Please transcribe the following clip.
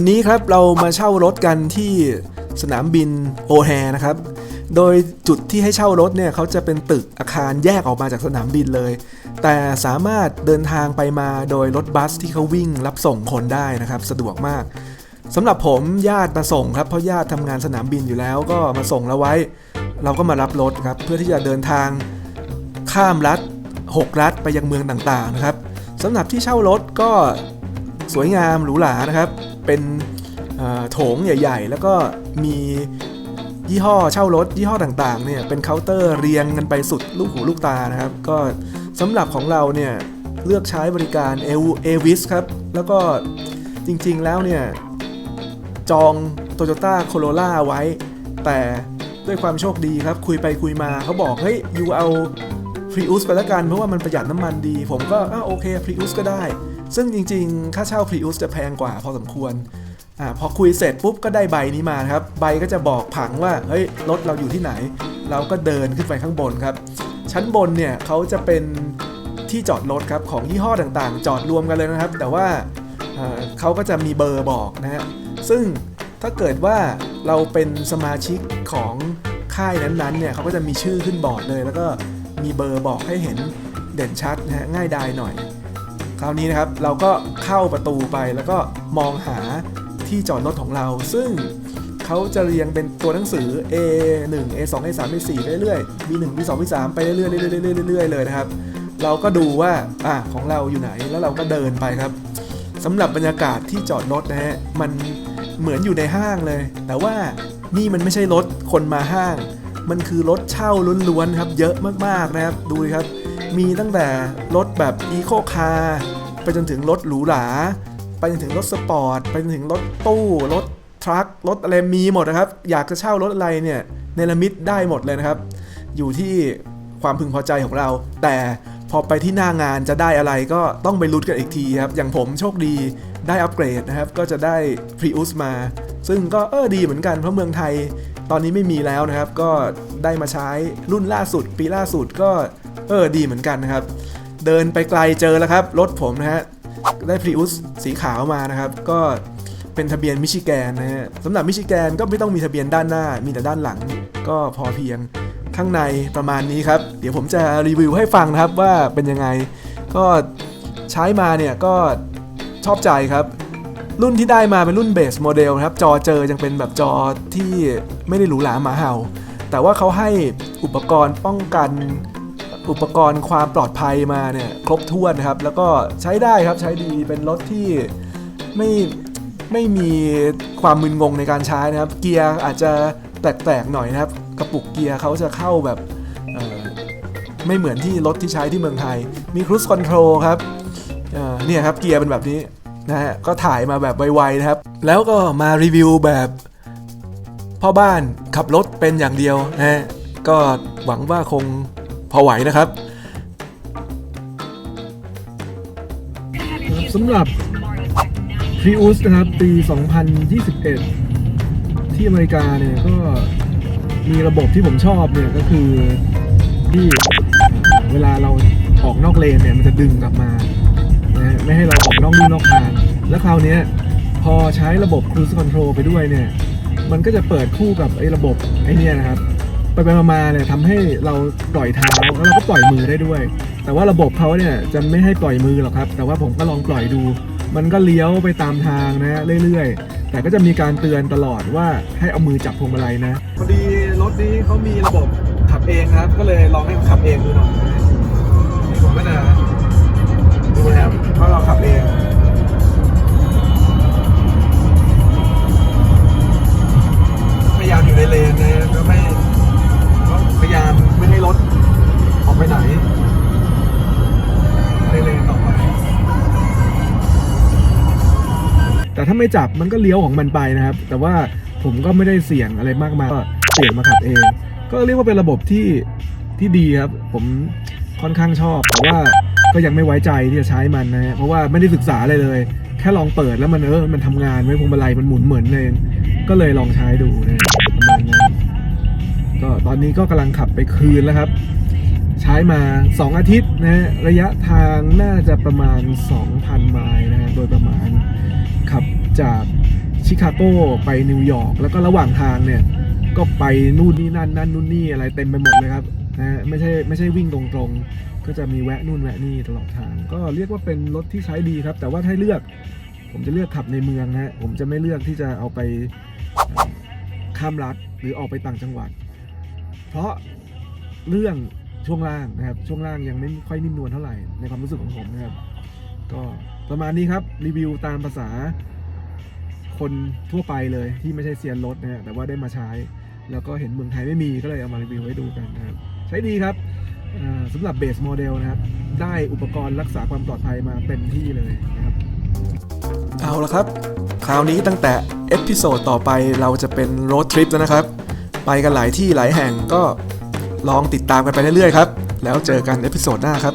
วันนี้ครับเรามาเช่ารถกันที่สนามบินโอแฮนะครับ โดยจุดที่ให้เช่ารถเนี่ยเขาจะเป็นตึกอาคารแยกออกมาจากสนามบินเลย แต่สามารถเดินทางไปมาโดยรถบัสที่เขาวิ่งรับส่งคนได้นะครับ สะดวกมากสำหรับผมญาติมาส่งครับเพราะญาติทำงานสนามบินอยู่แล้วก็มาส่งเราไว้ เราก็มารับรถครับเพื่อที่จะเดินทางข้ามรัฐ 6 รัฐไปยังเมืองต่างๆนะครับสำหรับที่เช่ารถก็สวยงามหรูหรานะครับ เป็นโถงใหญ่ ๆ แล้วก็มียี่ห้อเช่ารถยี่ห้อต่างๆเนี่ยเป็นเคาน์เตอร์เรียงกันไปสุดลูกหูลูกตานะครับ ก็สำหรับของเราเนี่ยเลือกใช้บริการเอเอวิสครับ แล้วก็จริงๆแล้วเนี่ยจอง Toyota Corolla ไว้ แต่ด้วยความโชคดีครับ คุยไปคุยมาเขาบอก เฮ้ยยูเอา Prius ไปแล้วกัน เพราะว่ามันประหยัดน้ำมันดี ผมก็อะโอเค Prius ก็ได้ ซึ่งจริงๆ ค่าเช่า Prius จะแพงกว่าพอสมควรอ่าพอคุยเสร็จปุ๊บก็ได้ใบนี้มาครับ ใบก็จะบอกผังว่าเฮ้ยรถเราอยู่ที่ไหน เราก็เดินขึ้นไปข้างบนครับ ชั้นบนเนี่ยเขาจะเป็นที่จอดรถครับของยี่ห้อต่างๆ จอดรวมกันเลยนะครับ แต่ว่าเอ่อเขาก็จะมีเบอร์บอกนะฮะซึ่งถ้าเกิดว่าเราเป็นสมาชิกของค่ายนั้นๆเนี่ยเขาก็จะมีชื่อขึ้นบอร์ดเลย แล้วก็มีเบอร์บอกให้เห็นเด่นชัดนะฮะง่ายดายหน่อย คราวนี้นะครับเราก็เข้าประตูไปแล้วก็มองหาที่จอดรถของเรา ซึ่งเขาจะเรียงเป็นตัวหนังสือ A1 A2 A3 A4 ไปเรื่อยๆ B1 B2 B3 ไปเรื่อยๆเรื่อยๆเรื่อยๆเลยนะครับ เราก็ดูว่าอะของเราอยู่ไหนแล้วเราก็เดินไปครับสำหรับบรรยากาศที่จอดรถนะฮะมันเหมือนอยู่ในห้างเลย แต่ว่านี่มันไม่ใช่รถคนมาห้าง มันคือรถเช่าล้วนๆครับ เยอะมากๆนะครับ ดูครับ มีตั้งแต่รถแบบอีโคคาร์ไปจนถึงรถหรูหรา ไปจนถึงรถสปอร์ต ไปจนถึงรถตู้รถทรัครถอะไรมีหมดนะครับ อยากจะเช่ารถอะไรเนี่ยเนลมิตได้หมดเลยนะครับ อยู่ที่ความพึงพอใจของเรา แต่พอไปที่หน้างานจะได้อะไรก็ต้องไปลุ้นกันอีกทีครับ อย่างผมโชคดีได้อัปเกรดนะครับ ก็จะได้ Prius มา ซึ่งก็เออดีเหมือนกัน เพราะเมืองไทยตอนนี้ไม่มีแล้วนะครับ ก็ได้มาใช้รุ่นล่าสุด ปีล่าสุดก็ เออดีเหมือนกันนะครับ เดินไปไกลเจอแล้วครับ รถผมนะฮะ ได้ Prius สีขาวมานะครับ ก็เป็นทะเบียนมิชิแกนนะฮะสำหรับมิชิแกนก็ไม่ต้องมีทะเบียนด้านหน้า มีแต่ด้านหลัง ก็พอเพียงข้างในประมาณนี้ครับ เดี๋ยวผมจะรีวิวให้ฟังนะครับว่าเป็นยังไง ก็ใช้มาเนี่ยก็ชอบใจครับ รุ่นที่ได้มาเป็นรุ่นเบสโมเดลครับ จอเจอยังเป็นแบบจอที่ไม่ได้หรูหราหมาเห่า แต่ว่าเขาให้อุปกรณ์ป้องกัน อุปกรณ์ความปลอดภัยมาเนี่ยครบถ้วนนะครับ แล้วก็ใช้ได้ครับใช้ดีเป็นรถที่ไม่ไม่มีความมึนงงในการใช้นะครับ เกียร์อาจจะแปลกๆหน่อยนะครับ กระปุกเกียร์เขาจะเข้าแบบไม่เหมือนที่รถที่ใช้ที่เมืองไทย มีครู i คอนโทรลครับเนี่ยครับเกียร์เป็นแบบนี้นะฮะก็ถ่ายมาแบบไวๆนะครับ แล้วก็มารีวิวแบบพ่อบ้านขับรถเป็นอย่างเดียวนะฮะก็หวังว่าคง พอไหวนะครับ สำหรับ Prius นะครับ ปี 2021 ที่อเมริกาเนี่ย ก็มีระบบที่ผมชอบเนี่ย ก็คือที่เวลาเราออกนอกเลนเนี่ย มันจะดึงกลับมานะไม่ให้เราออกนอกลู่นอกทาง แล้วคราวนี้พอใช้ระบบ Cruise Control ไปด้วยเนี่ย มันก็จะเปิดคู่กับไอ้ระบบไอ้นี่นะครับ ไปไปมาๆเนี่ยทำให้เราปล่อยเท้าแล้วเราก็ปล่อยมือได้ด้วย แต่ว่าระบบเขาเนี่ยจะไม่ให้ปล่อยมือหรอกครับ แต่ว่าผมก็ลองปล่อยดู มันก็เลี้ยวไปตามทางนะเรื่อยๆ แต่ก็จะมีการเตือนตลอดว่าให้เอามือจับพวงมาลัยนะพอดีรถนี้เขามีระบบขับเองครับ ก็เลยลองให้ขับเองดูหน่อยผมก็จะดูนะครับว่าเราขับเองพยายามอยู่ในเลนนะ ให้รถออกไปไหนในเลนต่อไป แต่ถ้าไม่จับมันก็เลี้ยวของมันไปนะครับ แต่ว่าผมก็ไม่ได้เสี่ยงอะไรมากมายก็เสี่ยงมาขับเอง ก็เรียกว่าเป็นระบบที่ที่ดีครับ ผมค่อนข้างชอบ แต่ว่าก็ยังไม่ไว้ใจที่จะใช้มันนะฮะเพราะว่าไม่ได้ศึกษาอะไรเลย แค่ลองเปิดแล้วมันเออมันทำงานไว้พวงมาลัยมันหมุนเหมือนเองก็เลยลองใช้ดูนะประมาณนั้น ก็ตอนนี้ก็กำลังขับไปคืนแล้วครับ ใช้มา 2 อาทิตย์นะระยะทางน่าจะประมาณ 2,000 ไมล์นะโดยประมาณขับจากชิคาโกไปนิวยอร์กแล้วก็ระหว่างทางเนี่ย ก็ไปนู่นนี่นั่นนั่นนู่นนี่อะไรเต็มไปหมดเลยครับนะไม่ใช่ไม่ใช่วิ่งตรงๆ ก็จะมีแวะนู่นแวะนี่ตลอดทาง ก็เรียกว่าเป็นรถที่ใช้ดีครับ แต่ว่าถ้าเลือก ผมจะเลือกขับในเมืองนะผมจะไม่เลือกที่จะเอาไปข้ามรัฐหรือออกไปต่างจังหวัด เพราะเรื่องช่วงล่างนะครับ ช่วงล่างยังไม่ค่อยนิ่มนวลเท่าไหร่ในความรู้สึกของผมนะครับ ก็ประมาณนี้ครับรีวิวตามภาษาคนทั่วไปเลยที่ไม่ใช่เซียนรถนะฮะแต่ว่าได้มาใช้ แล้วก็เห็นเมืองไทยไม่มีก็เลยเอามารีวิวให้ดูกันนะครับ ใช้ดีครับสำหรับเบสโมเดลนะครับ ได้อุปกรณ์รักษาความปลอดภัยมาเต็มที่เลยนะครับ เอาละครับ คราวนี้ตั้งแต่เอพิโซดต่อไปเราจะเป็นโรดทริปแล้วนะครับ ไปกันหลายที่หลายแห่งก็ลองติดตามกันไปเรื่อยๆครับ แล้วเจอกันเอพิโซดหน้าครับ